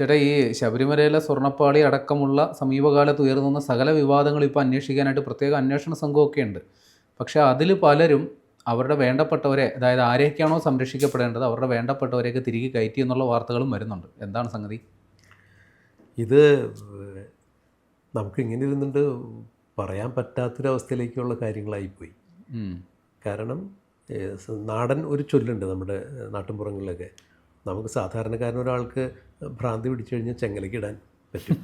ചേട്ടാ ഈ ശബരിമലയിലെ സ്വർണപ്പാളി അടക്കമുള്ള സമീപകാലത്ത് ഉയർന്നു വന്ന സകല വിവാദങ്ങൾ ഇപ്പോൾ അന്വേഷിക്കാനായിട്ട് പ്രത്യേക അന്വേഷണ സംഘമൊക്കെ ഉണ്ട്. പക്ഷേ അതിൽ പലരും അവരുടെ വേണ്ടപ്പെട്ടവരെ അതായത് ആരെയൊക്കെയാണോ സംരക്ഷിക്കപ്പെടേണ്ടത് അവരുടെ വേണ്ടപ്പെട്ടവരെയൊക്കെ തിരികെ കയറ്റി എന്നുള്ള വാർത്തകളും വരുന്നുണ്ട്. എന്താണ് സംഗതി? ഇത് നമുക്ക് ഇങ്ങനെ ഇരുന്നിട്ട് പറയാൻ പറ്റാത്തൊരവസ്ഥയിലേക്കുള്ള കാര്യങ്ങളായിപ്പോയി. കാരണം നാടൻ ഒരു ചൊല്ലുണ്ട് നമ്മുടെ നാട്ടിൻപുറങ്ങളിലൊക്കെ. നമുക്ക് സാധാരണക്കാരൻ ഒരാൾക്ക് ഭ്രാന്തി പിടിച്ചു കഴിഞ്ഞാൽ ചെങ്ങലയ്ക്ക് ഇടാൻ പറ്റും.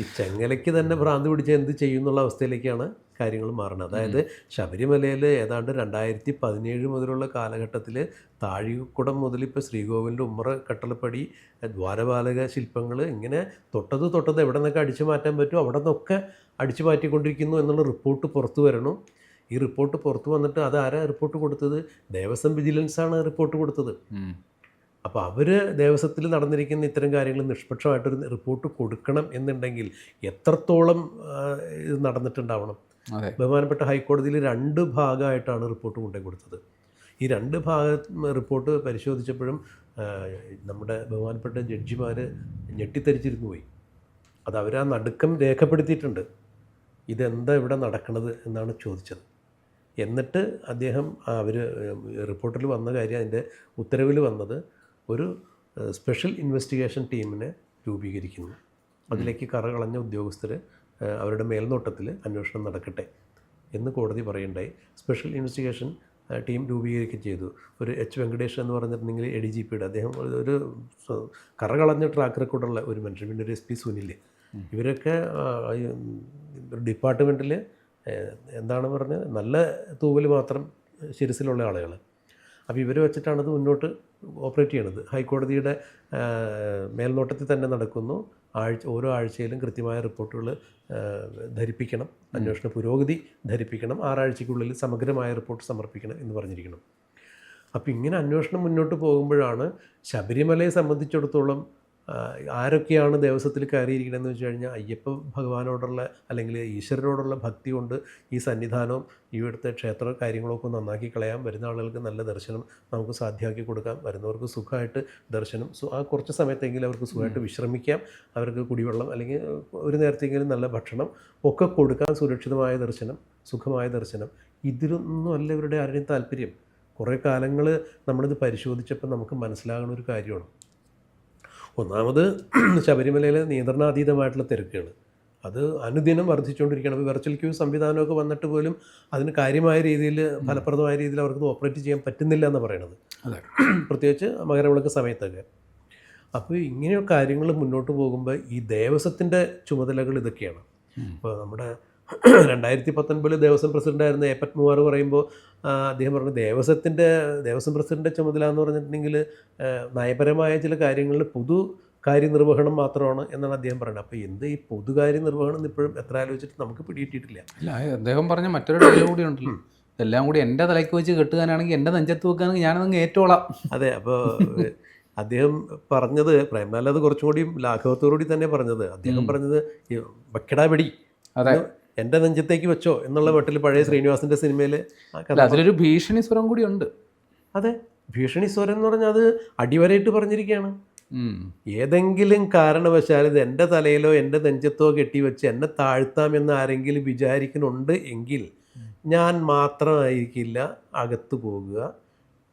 ഈ ചെങ്ങലയ്ക്ക് തന്നെ ഭ്രാന്തി പിടിച്ച് എന്ത് ചെയ്യും എന്നുള്ള അവസ്ഥയിലേക്കാണ് കാര്യങ്ങൾ മാറുന്നത്. അതായത് ശബരിമലയിൽ ഏതാണ്ട് രണ്ടായിരത്തി പതിനേഴ് മുതലുള്ള കാലഘട്ടത്തിൽ താഴികുടം മുതൽ ഇപ്പോൾ ശ്രീകോവിലിന്റെ ഉമ്മറ കട്ടളപ്പടി ദ്വാരപാലക ശില്പങ്ങൾ ഇങ്ങനെ തൊട്ടത് തൊട്ടത് എവിടെ നിന്നൊക്കെ അടിച്ചു മാറ്റാൻ പറ്റും അവിടെ നിന്നൊക്കെ അടിച്ചു മാറ്റിക്കൊണ്ടിരിക്കുന്നു എന്നുള്ള റിപ്പോർട്ട് പുറത്തു വരണം. ഈ റിപ്പോർട്ട് പുറത്തു വന്നിട്ട് അത് ആരാ റിപ്പോർട്ട് കൊടുത്തത്? ദേവസ്വം വിജിലൻസാണ് റിപ്പോർട്ട് കൊടുത്തത്. അപ്പോൾ അവർ ദേവസ്വത്തിൽ നടന്നിരിക്കുന്ന ഇത്തരം കാര്യങ്ങൾ നിഷ്പക്ഷമായിട്ടൊരു റിപ്പോർട്ട് കൊടുക്കണം എന്നുണ്ടെങ്കിൽ എത്രത്തോളം ഇത് നടന്നിട്ടുണ്ടാവണം. ബഹുമാനപ്പെട്ട ഹൈക്കോടതിയിൽ രണ്ട് ഭാഗമായിട്ടാണ് റിപ്പോർട്ട് കൊണ്ടു കൊടുത്തത്. ഈ രണ്ട് ഭാഗ റിപ്പോർട്ട് പരിശോധിച്ചപ്പോഴും നമ്മുടെ ബഹുമാനപ്പെട്ട ജഡ്ജിമാർ ഞെട്ടിത്തരിച്ചിരുന്നു പോയി. അത് അവർ ആ നടുക്കം രേഖപ്പെടുത്തിയിട്ടുണ്ട്. ഇതെന്താ ഇവിടെ നടക്കണത് എന്നാണ് ചോദിച്ചത്. എന്നിട്ട് അദ്ദേഹം അവർ റിപ്പോർട്ടിൽ വന്ന കാര്യം അതിന്റെ ഉത്തരവിൽ വന്നത് ഒരു സ്പെഷ്യൽ ഇൻവെസ്റ്റിഗേഷൻ ടീമിനെ രൂപീകരിക്കുന്നു. അതിലേക്ക് കറകളഞ്ഞ ഉദ്യോഗസ്ഥർ അവരുടെ മേൽനോട്ടത്തിൽ അന്വേഷണം നടക്കട്ടെ എന്ന് കോടതി പറയുണ്ടായി. സ്പെഷ്യൽ ഇൻവെസ്റ്റിഗേഷൻ ടീം രൂപീകരിക്കുകയും ചെയ്തു. ഒരു എച്ച് വെങ്കടേഷ് എന്ന് പറഞ്ഞിട്ടുണ്ടെങ്കിൽ എ ഡി ജി പിയുടെ അദ്ദേഹം ഒരു- കറകളഞ്ഞ ട്രാക്ക് റെക്കോർഡുള്ള ഒരു മനുഷ്യൻ. പിന്നെ ഒരു എസ് പി സുനിൽ ഇവരൊക്കെ ഡിപ്പാർട്ട്മെന്റിൽ എന്താണ് പറഞ്ഞത് നല്ല തൂവൽ മാത്രം ശിരസിലുള്ള ആളുകൾ അപ്പോൾ ഇവർ വെച്ചിട്ടാണ് ഇത് മുന്നോട്ട് ഓപ്പറേറ്റ് ചെയ്യണത്. ഹൈക്കോടതിയുടെ മേൽനോട്ടത്തിൽ തന്നെ നടക്കുന്നു. ആഴ്ച ഓരോ ആഴ്ചയിലും കൃത്യമായ റിപ്പോർട്ടുകൾ ധരിപ്പിക്കണം. അന്വേഷണ പുരോഗതി ധരിപ്പിക്കണം. ആറാഴ്ചയ്ക്കുള്ളിൽ സമഗ്രമായ റിപ്പോർട്ട് സമർപ്പിക്കണം എന്ന് പറഞ്ഞിരിക്കണം അപ്പോൾ ഇങ്ങനെ അന്വേഷണം മുന്നോട്ട് പോകുമ്പോഴാണ് ശബരിമലയെ സംബന്ധിച്ചിടത്തോളം ആരൊക്കെയാണ് ദേവസ്വത്തിൽ കയറിയിരിക്കണമെന്ന് വെച്ച് കഴിഞ്ഞാൽ അയ്യപ്പ ഭഗവാനോടുള്ള അല്ലെങ്കിൽ ഈശ്വരനോടുള്ള ഭക്തി കൊണ്ട് ഈ സന്നിധാനവും ഇവിടുത്തെ ക്ഷേത്ര കാര്യങ്ങളൊക്കെ നന്നാക്കി കളയാം വരുന്ന ആളുകൾക്ക് നല്ല ദർശനം നമുക്ക് സാധ്യമാക്കി കൊടുക്കാം. വരുന്നവർക്ക് സുഖമായിട്ട് ദർശനം സു ആ കുറച്ച് സമയത്തെങ്കിലും അവർക്ക് സുഖമായിട്ട് വിശ്രമിക്കാം. അവർക്ക് കുടിവെള്ളം അല്ലെങ്കിൽ ഒരു നേരത്തെങ്കിലും നല്ല ഭക്ഷണം ഒക്കെ കൊടുക്കാൻ സുരക്ഷിതമായ ദർശനം സുഖമായ ദർശനം. ഇതിലൊന്നും അല്ല ഇവരുടെ ആരുടെയും താല്പര്യം. കുറേ കാലങ്ങൾ നമ്മളിത് പരിശോധിച്ചപ്പോൾ നമുക്ക് മനസ്സിലാകുന്ന ഒരു കാര്യമാണ്. ഒന്നാമത് ശബരിമലയിലെ നിയന്ത്രണാതീതമായിട്ടുള്ള തിരക്കുകൾ അത് അനുദിനം വർദ്ധിച്ചുകൊണ്ടിരിക്കുകയാണ്. അപ്പോൾ വെർച്വൽ ക്യൂ സംവിധാനമൊക്കെ വന്നിട്ട് പോലും അതിന് കാര്യമായ രീതിയിൽ ഫലപ്രദമായ രീതിയിൽ അവർക്ക് ഓപ്പറേറ്റ് ചെയ്യാൻ പറ്റുന്നില്ല എന്ന് പറയണത്. പ്രത്യേകിച്ച് മകരവിളക്ക് സമയത്തൊക്കെ. അപ്പോൾ ഇങ്ങനെയുള്ള കാര്യങ്ങൾ മുന്നോട്ട് പോകുമ്പോൾ ഈ ദേവസ്വത്തിന്റെ ചുമതലകൾ ഇതൊക്കെയാണ്. ഇപ്പോൾ നമ്മുടെ രണ്ടായിരത്തി പത്തൊൻപതിൽ ദേവസ്വം പ്രസിഡന്റായിരുന്ന ഏപ്പറ്റ് മൂവാർ പറയുമ്പോൾ അദ്ദേഹം പറഞ്ഞു ദേവസ്വത്തിന്റെ ദേവസ്വം പ്രസിഡന്റെ ചുമതല എന്ന് പറഞ്ഞിട്ടുണ്ടെങ്കിൽ നയപരമായ ചില കാര്യങ്ങളിൽ പൊതു കാര്യനിർവഹണം മാത്രമാണ് എന്നാണ് അദ്ദേഹം പറയുന്നത്. അപ്പോൾ എന്ത് ഈ പൊതുകാര്യ നിർവഹണം ഇപ്പോഴും എത്ര ആലോചിച്ചിട്ട് നമുക്ക് പിടിയിട്ടിട്ടില്ല അല്ല അദ്ദേഹം പറഞ്ഞ മറ്റൊരു ഡയലോഗ് കൂടി ഉണ്ടല്ലോ. ഇതെല്ലാം കൂടി എന്റെ തലയ്ക്ക് വെച്ച് കെട്ടുകാനാണെങ്കിൽ എന്റെ നെഞ്ചത്ത് വെക്കാണെങ്കിൽ ഞാനതങ്ങ് ഏറ്റോളാം അതെ അപ്പോൾ അദ്ദേഹം പറഞ്ഞത് പ്രേംലാൽ അത് കുറച്ചും കൂടി ലാഘവത്തോടുകൂടി തന്നെ പറഞ്ഞത്. അദ്ദേഹം പറഞ്ഞത് വെക്കടാ വെടി. അതെ. എന്റെ നെഞ്ചത്തേക്ക് വെച്ചോ എന്നുള്ള മട്ടിൽ പഴയ ശ്രീനിവാസിന്റെ സിനിമയിൽ അതിലൊരു ഭീഷണി സ്വരം കൂടി ഉണ്ട്. അതെ ഭീഷണി സ്വരം എന്ന് പറഞ്ഞാൽ അത് അടിവരയിട്ട് പറഞ്ഞിരിക്കുകയാണ്. ഏതെങ്കിലും കാരണവശാൽ ഇത് എന്റെ തലയിലോ എന്റെ നെഞ്ചത്തോ കെട്ടിവെച്ച് എന്നെ താഴ്ത്താം എന്ന് ആരെങ്കിലും വിചാരിക്കുന്നുണ്ട് എങ്കിൽ ഞാൻ മാത്രമായിരിക്കില്ല അകത്ത് പോകുക.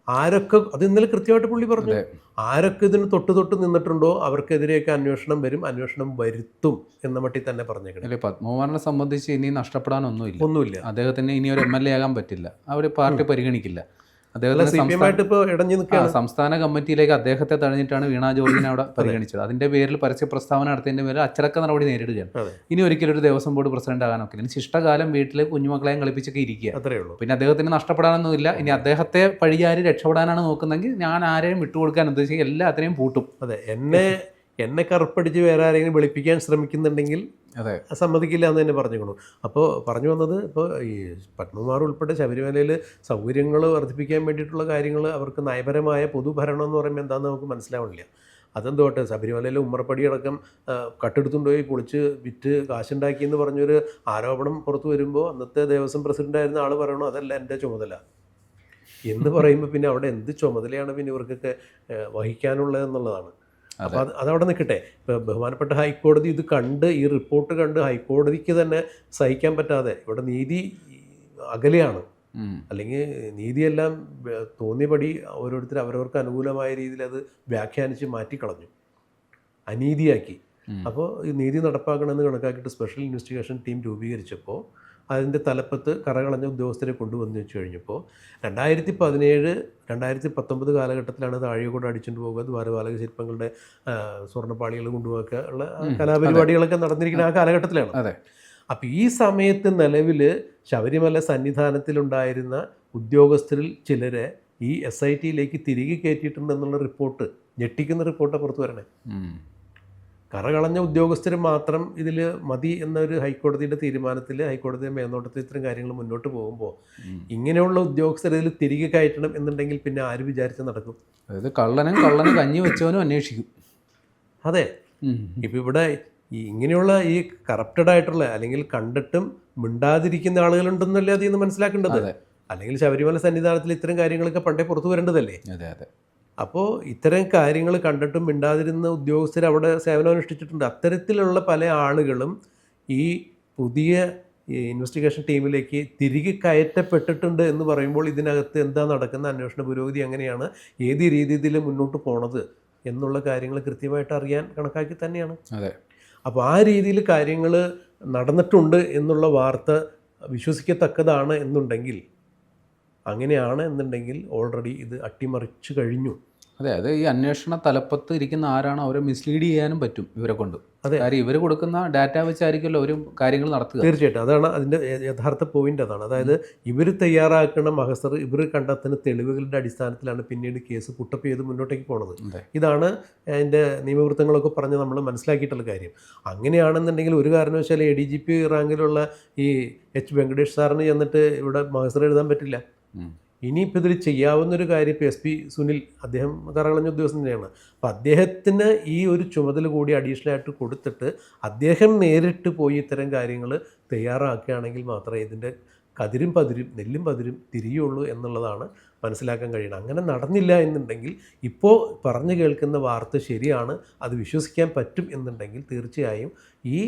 ആരൊക്കെ അത് ഇന്നലെ കൃത്യമായിട്ട് പുള്ളി പറഞ്ഞു. ആരൊക്കെ ഇതിന് തൊട്ട് തൊട്ട് നിന്നിട്ടുണ്ടോ അവർക്കെതിരെയൊക്കെ അന്വേഷണം വരും അന്വേഷണം വരുത്തും എന്ന മട്ടിൽ തന്നെ പറഞ്ഞേക്കണം. അല്ലെ പത്മകുമാറിനെ സംബന്ധിച്ച് ഇനി നഷ്ടപ്പെടാനൊന്നുമില്ല. ഒന്നുമില്ല. അദ്ദേഹത്തിന് ഇനി ഒരു എം എൽ എ ആകാൻ പറ്റില്ല. അവർ പാർട്ടി പരിഗണിക്കില്ല. അദ്ദേഹത്തിന് സംസ്ഥാന കമ്മിറ്റിയിലേക്ക് അദ്ദേഹത്തെ തഴഞ്ഞിട്ടാണ് വീണ ജോർജിനെ അവിടെ പരിഗണിച്ചത്. അതിന്റെ പേരിൽ പരസ്യ പ്രസ്താവന നടത്തിയതിന്റെ പേരിൽ അച്ചടക്ക നടപടി നേരിടുകയാണ്. ഇനി ഒരിക്കലും ഒരു ദേവസ്വം ബോർഡ് പ്രസിഡന്റ് ആകാനൊക്കെ ഇനി ശിഷ്ടകാലം വീട്ടിൽ കുഞ്ഞുമക്കളെയും കളിപ്പിച്ചൊക്കെ ഇരിക്കുക. പിന്നെ അദ്ദേഹത്തിന് നഷ്ടപ്പെടാനൊന്നുമില്ല. ഇനി അദ്ദേഹത്തെ പഴിചാരി രക്ഷപ്പെടാനാണ് നോക്കുന്നതെങ്കിൽ ഞാൻ ആരെയും വിട്ടുകൊടുക്കാൻ ഉദ്ദേശിക്കുക. എല്ലാത്തിനെയും പൂട്ടും. അതെ. എന്നെ എന്നെ കറുപ്പടിച്ച് വേറെ ആരെങ്കിലും വെളുപ്പിക്കാൻ ശ്രമിക്കുന്നുണ്ടെങ്കിൽ അതെ. സമ്മതിക്കില്ല എന്ന് തന്നെ പറഞ്ഞേക്കണു അപ്പോൾ പറഞ്ഞു വന്നത് ഇപ്പോൾ ഈ പത്മകുമാർ ഉൾപ്പെടെ ശബരിമലയിൽ സൗകര്യങ്ങൾ വർദ്ധിപ്പിക്കാൻ വേണ്ടിയിട്ടുള്ള കാര്യങ്ങൾ അവർക്ക് നയപരമായ പൊതുഭരണം എന്ന് പറയുമ്പോൾ എന്താണെന്ന് നമുക്ക് മനസ്സിലാവണില്ല. അതെന്തോട്ടെ? ശബരിമലയിലെ ഉമ്മറപ്പടി അടക്കം കട്ടെടുത്തുകൊണ്ട് പോയി പൊളിച്ച് വിറ്റ് കാശുണ്ടാക്കി എന്ന് പറഞ്ഞൊരു ആരോപണം പുറത്തു വരുമ്പോൾ അന്നത്തെ ദേവസ്വം പ്രസിഡന്റായിരുന്ന ആൾ പറയണോ അതല്ല എന്റെ ചുമതല. എന്ന് പറയുമ്പോൾ പിന്നെ അവിടെ എന്ത് ചുമതലയാണ് പിന്നെ ഇവർക്കൊക്കെ വഹിക്കാനുള്ളത് എന്നുള്ളതാണ്. അപ്പോൾ അത് അതവിടെ നിൽക്കട്ടെ. ഇപ്പോൾ ബഹുമാനപ്പെട്ട ഹൈക്കോടതി ഇത് കണ്ട് ഈ റിപ്പോർട്ട് കണ്ട് ഹൈക്കോടതിക്ക് തന്നെ സഹിക്കാൻ പറ്റാതെ ഇവിടെ നീതി അകലെയാണ്. അല്ലെങ്കിൽ നീതിയെല്ലാം തോന്നിയപടി ഓരോരുത്തർ അവരവർക്ക് അനുകൂലമായ രീതിയിൽ അത് വ്യാഖ്യാനിച്ച് മാറ്റിക്കളഞ്ഞു. അനീതിയാക്കി. അപ്പോൾ ഈ നീതി നടപ്പാക്കണമെന്ന് കണക്കാക്കിയിട്ട് സ്പെഷ്യൽ ഇൻവെസ്റ്റിഗേഷൻ ടീം രൂപീകരിച്ചപ്പോൾ അതിന്റെ തലപ്പത്ത് കറകളഞ്ഞ ഉദ്യോഗസ്ഥരെ കൊണ്ടുവന്നു വെച്ച് കഴിഞ്ഞപ്പോൾ രണ്ടായിരത്തി പതിനേഴ് രണ്ടായിരത്തി പത്തൊമ്പത് കാലഘട്ടത്തിലാണ് താഴെക്കൂടെ അടിച്ചുകൊണ്ട് പോകുക ദ്വാരപാലക ശില്പങ്ങളുടെ സ്വർണപ്പാളികൾ കൊണ്ടുപോകുക ഉള്ള കലാപരിപാടികളൊക്കെ നടന്നിരിക്കുന്ന ആ കാലഘട്ടത്തിലാണ്. അതെ. അപ്പോൾ ഈ സമയത്ത് നിലവിൽ ശബരിമല സന്നിധാനത്തിലുണ്ടായിരുന്ന ഉദ്യോഗസ്ഥരിൽ ചിലരെ ഈ എസ് ഐ ടിയിലേക്ക് തിരികെ കയറ്റിയിട്ടുണ്ടെന്നുള്ള റിപ്പോർട്ട് ഞെട്ടിക്കുന്ന റിപ്പോർട്ടാണ് പുറത്തു വരണേ. കറകളഞ്ഞ ഉദ്യോഗസ്ഥർ മാത്രം ഇതിൽ മതി എന്നൊരു ഹൈക്കോടതിയുടെ തീരുമാനത്തിൽ ഹൈക്കോടതിയുടെ മേൽനോട്ടത്തിൽ ഇത്തരം കാര്യങ്ങൾ മുന്നോട്ട് പോകുമ്പോൾ. ഇങ്ങനെയുള്ള ഉദ്യോഗസ്ഥർ ഇതിൽ തിരികെ കയറ്റണം എന്നുണ്ടെങ്കിൽ പിന്നെ ആര് വിചാരിച്ച് നടക്കും? അതായത് കള്ളനും കള്ളന് കഞ്ഞി വെച്ചവനും അന്വേഷിക്കും. അതെ. ഇപ്പം ഇവിടെ ഈ ഇങ്ങനെയുള്ള ഈ കറപ്റ്റഡ് ആയിട്ടുള്ള അല്ലെങ്കിൽ കണ്ടിട്ടും മിണ്ടാതിരിക്കുന്ന ആളുകളുണ്ടെന്നല്ലേ അതിൽ നിന്ന് മനസ്സിലാക്കേണ്ടത് അല്ലെങ്കിൽ ശബരിമല സന്നിധാനത്തിൽ ഇത്തരം കാര്യങ്ങളൊക്കെ പണ്ടേ പുറത്തു വരേണ്ടതല്ലേ? അതെ അതെ. അപ്പോൾ ഇത്തരം കാര്യങ്ങൾ കണ്ടിട്ടും മിണ്ടാതിരുന്ന ഉദ്യോഗസ്ഥർ അവിടെ സേവനം അനുഷ്ഠിച്ചിട്ടുണ്ട്. അത്തരത്തിലുള്ള പല ആളുകളും ഈ പുതിയ ഇൻവെസ്റ്റിഗേഷൻ ടീമിലേക്ക് തിരികെ കയറ്റപ്പെട്ടിട്ടുണ്ട് എന്ന് പറയുമ്പോൾ ഇതിനകത്ത് എന്താ നടക്കുന്ന അന്വേഷണ പുരോഗതി എങ്ങനെയാണ് ഏത് രീതിയിൽ മുന്നോട്ട് പോണത് എന്നുള്ള കാര്യങ്ങൾ കൃത്യമായിട്ട് അറിയാൻ കണക്കാക്കി തന്നെയാണ്. അതെ. അപ്പോൾ ആ രീതിയിൽ കാര്യങ്ങൾ നടന്നിട്ടുണ്ട് എന്നുള്ള വാർത്ത വിശ്വസിക്കത്തക്കതാണ് എന്നുണ്ടെങ്കിൽ അങ്ങനെയാണ് എന്നുണ്ടെങ്കിൽ ഓൾറെഡി ഇത് അട്ടിമറിച്ച് കഴിഞ്ഞു. അതെ അത് ഈ അന്വേഷണ തലപ്പത്ത് ഇരിക്കുന്ന ആരാണ് അവരെ മിസ്ലീഡ് ചെയ്യാനും പറ്റും ഇവരെ കൊണ്ട്. അതെ. കാര്യം ഇവർ കൊടുക്കുന്ന ഡാറ്റ വെച്ചായിരിക്കുമല്ലോ ഒരു കാര്യങ്ങൾ നടത്തുക. തീർച്ചയായിട്ടും. അതാണ് അതിന്റെ യഥാർത്ഥ പോയിന്റ് അതാണ്. അതായത് ഇവർ തയ്യാറാക്കുന്ന മഹസർ ഇവർ കണ്ടെത്തുന്ന തെളിവുകളുടെ അടിസ്ഥാനത്തിലാണ് പിന്നീട് കേസ് പുട്ടപ്പ് ചെയ്ത് മുന്നോട്ടേക്ക് പോണത്. ഇതാണ് അതിന്റെ നിയമവൃത്തങ്ങളൊക്കെ പറഞ്ഞ് നമ്മൾ മനസ്സിലാക്കിയിട്ടുള്ള കാര്യം. അങ്ങനെയാണെന്നുണ്ടെങ്കിൽ ഒരു കാരണവശാലും എ ഡി ജി പി റാങ്കിലുള്ള ഈ എച്ച് വെങ്കടേഷ് സാറിന് ചെന്നിട്ട് ഇവിടെ മഹസർ എഴുതാൻ പറ്റില്ല. ഇനിയിപ്പോൾ ഇതിൽ ചെയ്യാവുന്നൊരു കാര്യം ഇപ്പോൾ എസ് പി സുനിൽ അദ്ദേഹം കറകളഞ്ഞ ഉദ്യോഗസ്ഥൻ തന്നെയാണ്. അപ്പോൾ അദ്ദേഹത്തിന് ഈ ഒരു ചുമതല കൂടി അഡീഷണൽ ആയിട്ട് കൊടുത്തിട്ട് അദ്ദേഹം നേരിട്ട് പോയി ഇത്തരം കാര്യങ്ങൾ തയ്യാറാക്കുകയാണെങ്കിൽ മാത്രമേ ഇതിന്റെ കതിരും പതിരും നെല്ലും പതിരും തിരിയുള്ളൂ എന്നുള്ളതാണ് മനസ്സിലാക്കാൻ കഴിയണം അങ്ങനെ നടന്നില്ല എന്നുണ്ടെങ്കിൽ ഇപ്പോൾ പറഞ്ഞു കേൾക്കുന്ന വാർത്ത ശരിയാണ് അത് വിശ്വസിക്കാൻ പറ്റും എന്നുണ്ടെങ്കിൽ തീർച്ചയായും ഈ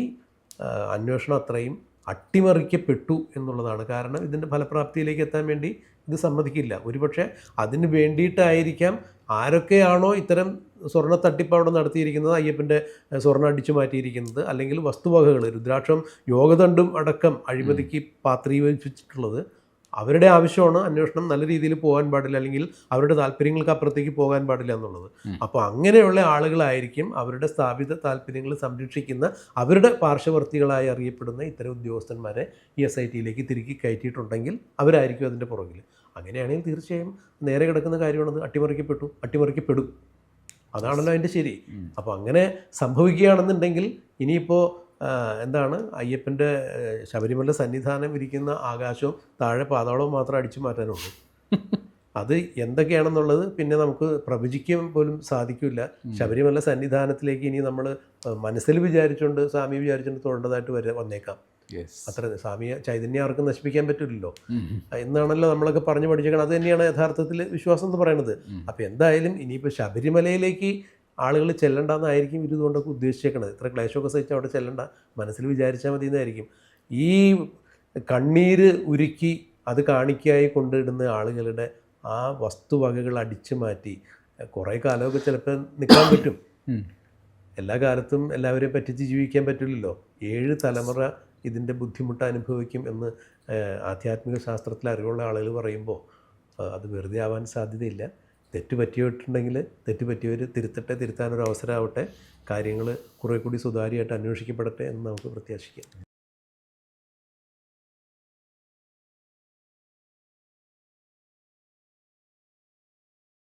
അന്വേഷണം അത്രയും അട്ടിമറിക്കപ്പെട്ടു എന്നുള്ളതാണ്. കാരണം ഇതിന്റെ ഫലപ്രാപ്തിയിലേക്ക് എത്താൻ വേണ്ടി ഇത് സമ്മതിക്കില്ല. ഒരുപക്ഷെ അതിന് വേണ്ടിയിട്ടായിരിക്കാം ആരൊക്കെയാണോ ഇത്തരം സ്വർണ തട്ടിപ്പ് അവിടെ നടത്തിയിരിക്കുന്നത് അയ്യപ്പന്റെ സ്വർണ അടിച്ചു മാറ്റിയിരിക്കുന്നത് അല്ലെങ്കിൽ വസ്തുവകകൾ രുദ്രാക്ഷം യോഗദണ്ഡും അടക്കം അഴിമതിക്ക് പാത്രീകരിച്ചിട്ടുള്ളത് അവരുടെ ആവശ്യമാണ് അന്വേഷണം നല്ല രീതിയിൽ പോകാൻ പാടില്ല അല്ലെങ്കിൽ അവരുടെ താല്പര്യങ്ങൾക്ക് അപ്പുറത്തേക്ക് പോകാൻ പാടില്ല എന്നുള്ളത്. അപ്പോൾ അങ്ങനെയുള്ള ആളുകളായിരിക്കും അവരുടെ സ്ഥാപിത താല്പര്യങ്ങൾ സംരക്ഷിക്കുന്ന അവരുടെ പാർശ്വവർത്തികളായി അറിയപ്പെടുന്ന ഇത്തരം ഉദ്യോഗസ്ഥന്മാരെ ഈ എസ് ഐ ടിയിലേക്ക് തിരികെ കയറ്റിയിട്ടുണ്ടെങ്കിൽ അവരായിരിക്കും അതിന്റെ പുറകിൽ. അങ്ങനെയാണെങ്കിൽ തീർച്ചയായും നേരെ കിടക്കുന്ന കാര്യമാണത്. അട്ടിമറിക്കപ്പെട്ടു. അട്ടിമറിക്കപ്പെടും. അതാണല്ലോ അതിന്റെ ശരി. അപ്പോൾ അങ്ങനെ സംഭവിക്കുകയാണെന്നുണ്ടെങ്കിൽ ഇനിയിപ്പോൾ എന്താണ്? അയ്യപ്പന്റെ ശബരിമല സന്നിധാനം ഇരിക്കുന്ന ആകാശവും താഴെ പാതാളവും മാത്രം അടിച്ചു മാറ്റാനുള്ളൂ. അത് എന്തൊക്കെയാണെന്നുള്ളത് പിന്നെ നമുക്ക് പ്രവചിക്കാൻ പോലും സാധിക്കില്ല. ശബരിമല സന്നിധാനത്തിലേക്ക് ഇനി നമ്മൾ മനസ്സിൽ വിചാരിച്ചുകൊണ്ട് സ്വാമി വിചാരിച്ചുകൊണ്ട് തൊഴേണ്ടതായിട്ട് വരെ വന്നേക്കാം. അത്ര സ്വാമിയെ ചൈതന്യം ആർക്കും നശിപ്പിക്കാൻ പറ്റില്ലല്ലോ. എന്നാണല്ലോ നമ്മളൊക്കെ പറഞ്ഞു പഠിച്ചേക്കണം അത് തന്നെയാണ് യഥാർത്ഥത്തിൽ വിശ്വാസം എന്ന് പറയുന്നത്. അപ്പോൾ എന്തായാലും ഇനിയിപ്പോൾ ശബരിമലയിലേക്ക് ആളുകൾ ചെല്ലണ്ടെന്നായിരിക്കും ഇത് ഇതുകൊണ്ടൊക്കെ ഉദ്ദേശിച്ചേക്കണത്. ഇത്ര ക്ലേശമൊക്കെ സഹിച്ച് അവിടെ ചെല്ലണ്ട. മനസ്സിൽ വിചാരിച്ചാൽ മതി എന്നായിരിക്കും. ഈ കണ്ണീര് ഉരുക്കി അത് കാണിക്കായി കൊണ്ടിടുന്ന ആളുകളുടെ ആ വസ്തുവകകൾ അടിച്ചു മാറ്റി കുറേ കാലമൊക്കെ ചിലപ്പോൾ നിൽക്കാൻ പറ്റും. എല്ലാ കാലത്തും എല്ലാവരെയും പറ്റിച്ച് ജീവിക്കാൻ പറ്റില്ലല്ലോ. ഏഴ് തലമുറ ഇതിന്റെ ബുദ്ധിമുട്ട് അനുഭവിക്കും എന്ന് ആധ്യാത്മിക ശാസ്ത്രത്തിൽ അറിവുള്ള ആളുകൾ പറയുമ്പോൾ അത് വെറുതെ ആവാൻ സാധ്യതയില്ല. തെറ്റ് പറ്റിയിട്ടുണ്ടെങ്കിൽ തെറ്റ് പറ്റിയവർ തിരുത്തട്ടെ തിരുത്താനൊരു അവസരമാവട്ടെ കാര്യങ്ങൾ കുറേ കൂടി സുതാര്യമായിട്ട് അന്വേഷിക്കപ്പെടട്ടെ എന്ന് നമുക്ക് പ്രത്യാശിക്കാം.